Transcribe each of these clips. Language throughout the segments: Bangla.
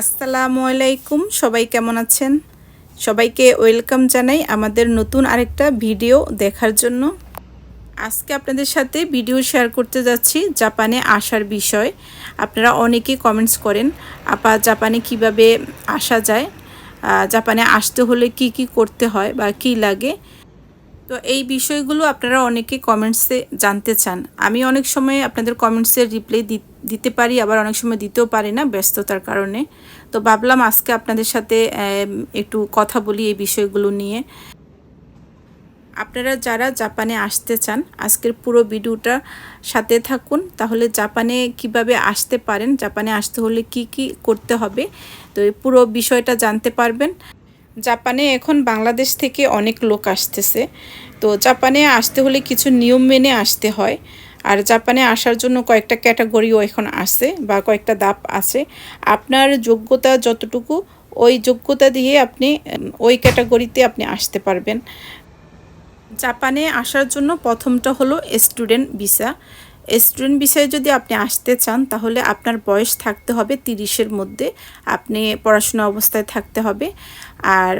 আসসালামু আলাইকুম, সবাই কেমন আছেন? সবাইকে ওয়েলকাম জানাই আমাদের নতুন আরেকটা ভিডিও দেখার জন্য। আজকে আপনাদের সাথে ভিডিও শেয়ার করতে যাচ্ছি জাপানে আসার বিষয়। আপনারা অনেকেই কমেন্টস করেন, আপা, জাপানে কীভাবে আসা যায়? জাপানে আসতে হলে কি কি করতে হয় বা কি লাগে? তো এই বিষয়গুলো আপনারা অনেকে কমেন্টসে জানতে চান। আমি অনেক সময় আপনাদের কমেন্টসের রিপ্লাই দিতে পারি, আবার অনেক সময় দিতেও পারি না ব্যস্ততার কারণে। তো ভাবলাম আজকে আপনাদের সাথে একটু কথা বলি এই বিষয়গুলো নিয়ে। আপনারা যারা জাপানে আসতে চান, আজকের পুরো ভিডিওটা সাথে থাকুন। তাহলে জাপানে কীভাবে আসতে পারেন, জাপানে আসতে হলে কি কি করতে হবে, তো এই পুরো বিষয়টা জানতে পারবেন। জাপানে এখন বাংলাদেশ থেকে অনেক লোক আসতেছে। তো জাপানে আসতে হলে কিছু নিয়ম মেনে আসতে হয়। আর জাপানে আসার জন্য কয়েকটা ক্যাটাগরিও এখন আছে বা কয়েকটা দাপ আছে। আপনার যোগ্যতা যতটুকু, ওই যোগ্যতা দিয়ে আপনি ওই ক্যাটাগরিতে আপনি আসতে পারবেন। জাপানে আসার জন্য প্রথমটা হলো স্টুডেন্ট ভিসা। স্টুডেন্ট ভিসায় যদি আপনি আসতে চান, তাহলে আপনার বয়স থাকতে হবে তিরিশের মধ্যে। আপনি পড়াশোনা অবস্থায় থাকতে হবে। আর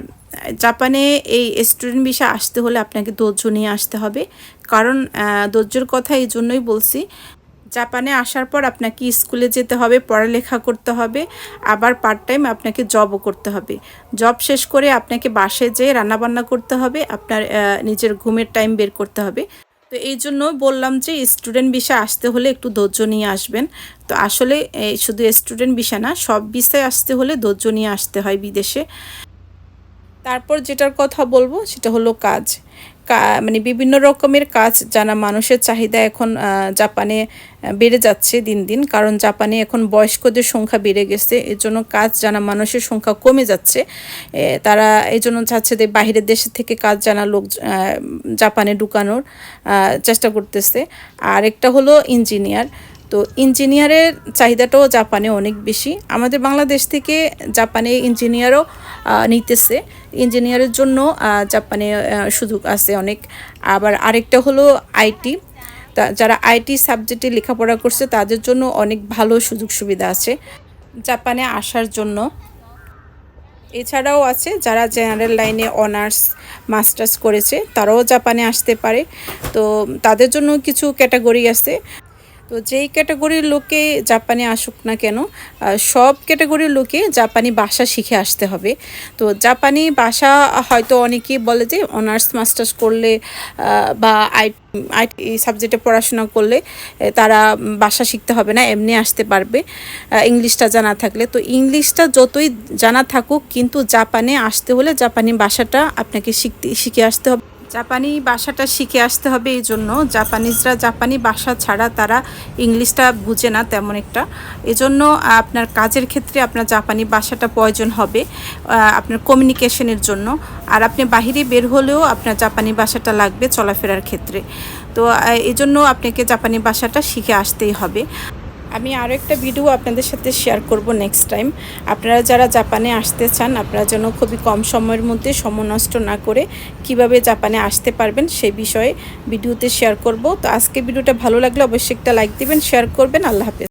জাপানে এই স্টুডেন্ট ভিসা আসতে হলে আপনাকে ধৈর্য নিয়ে আসতে হবে। কারণ ধৈর্যের কথা এই জন্যই বলছি। জাপানে আসার পর আপনাকে স্কুলে যেতে হবে, পড়ালেখা করতে হবে, আবার পার্ট টাইম আপনাকে জবও করতে হবে। জব শেষ করে আপনাকে বাসে যেয়ে রান্নাবান্না করতে হবে, আপনার নিজের ঘুমের টাইম বের করতে হবে। তো এই জন্য বললাম যে স্টুডেন্ট ভিসা আসতে হলে একটু ধৈর্য নিয়ে আসবেন। তো আসলে শুধু স্টুডেন্ট ভিসা না, সব ভিসায় আসতে হলে ধৈর্য নিয়ে আসতে হয় বিদেশে। তারপর যেটার কথা বলব সেটা হলো কাজ। মানে বিভিন্ন রকমের কাজ জানা মানুষের চাহিদা এখন জাপানে বেড়ে যাচ্ছে দিন দিন। কারণ জাপানে এখন বয়স্কদের সংখ্যা বেড়ে গেছে, এর জন্য কাজ জানা মানুষের সংখ্যা কমে যাচ্ছে। তারা এই জন্য চাচ্ছে যে বাইরের দেশের থেকে কাজ জানা লোক জাপানে ঢুকানোর চেষ্টা করতেছে। আর একটা হলো ইঞ্জিনিয়ার। তো ইঞ্জিনিয়ারের চাহিদাটাও জাপানে অনেক বেশি। আমাদের বাংলাদেশ থেকে জাপানে ইঞ্জিনিয়ারও নিতেছে। ইঞ্জিনিয়ারের জন্য জাপানে সুযোগ আছে অনেক। আবার আরেকটা হলো আইটি। যারা আইটি সাবজেক্টে লেখাপড়া করছে, তাদের জন্য অনেক ভালো সুযোগ সুবিধা আছে জাপানে আসার জন্য। এছাড়াও আছে যারা জেনারেল লাইনে অনার্স, মাস্টার্স করেছে, তারাও জাপানে আসতে পারে। তো তাদের জন্য কিছু ক্যাটাগরি আছে। তো যেই ক্যাটাগরির লোকে জাপানে আসুক না কেন সব ক্যাটাগরির লোকে জাপানি ভাষা শিখে আসতে হবে। তো জাপানি ভাষা হয়তো অনেকেই বলে যে অনার্স, মাস্টার্স করলে বা আই আইটি সাবজেক্টে পড়াশোনা করলে তারা ভাষা শিখতে হবে না, এমনি আসতে পারবে ইংলিশটা জানা থাকলে। তো ইংলিশটা যতই জানা থাকুক, কিন্তু জাপানে আসতে হলে জাপানি ভাষাটা আপনাকে শিখতে, শিখে আসতে হবে। জাপানি ভাষাটা শিখে আসতে হবে এই জন্য। জাপানিজরা জাপানি ভাষা ছাড়া তারা ইংলিশটা বুঝে না তেমন একটা। এজন্য আপনার কাজের ক্ষেত্রে আপনার জাপানি ভাষাটা প্রয়োজন হবে আপনার কমিউনিকেশনের জন্য। আর আপনি বাহিরে বের হলেও আপনার জাপানি ভাষাটা লাগবে চলাফেরার ক্ষেত্রে। তো এই জন্য আপনাকে জাপানি ভাষাটা শিখে আসতেই হবে। আমি আরও একটা ভিডিও আপনাদের সাথে শেয়ার করব নেক্সট টাইম আপনারা যারা জাপানে আসতে চান, আপনারা যেন খুবই কম সময়ের মধ্যে সময় নষ্ট না করে কীভাবে জাপানে আসতে পারবেন সেই বিষয়ে ভিডিওতে শেয়ার করব। তো আজকে ভিডিওটা ভালো লাগলে অবশ্যই একটা লাইক দিবেন শেয়ার করবেন। আল্লাহ হাফেজ।